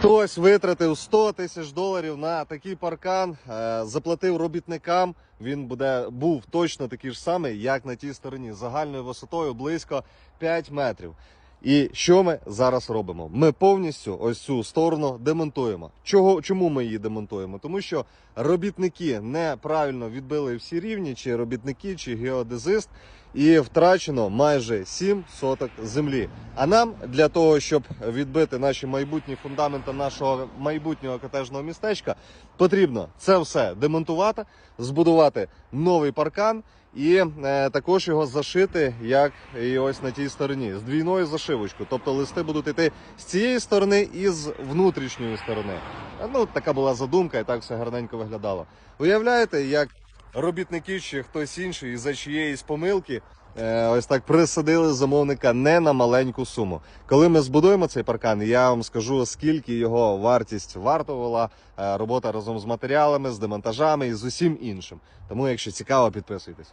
Хтось витратив 100 тисяч доларів на такий паркан, е, заплатив робітникам. Він буде був точно такий ж самий, як на тій стороні, загальною висотою близько 5 метрів. І що ми зараз робимо? Ми повністю ось цю сторону демонтуємо. Чого чому ми її демонтуємо? Тому що робітники неправильно відбили всі рівні, чи робітники, чи геодезист, і втрачено майже 7 соток землі. А нам для того, щоб відбити наші майбутні фундаменти нашого майбутнього котежного містечка, потрібно це все демонтувати, збудувати новий паркан. І е, також його зашити, як і ось на тій стороні, з двійною зашивочкою. Тобто листи будуть йти з цієї сторони і з внутрішньої сторони. Ну, така була задумка, і так все гарненько виглядало. Уявляєте, як робітники чи хтось інший із-за чиєїсь помилки е, ось так присадили замовника не на маленьку суму. Коли ми збудуємо цей паркан, я вам скажу, скільки його вартість вартувала е, робота разом з матеріалами, з демонтажами і з усім іншим. Тому, якщо цікаво, підписуйтесь.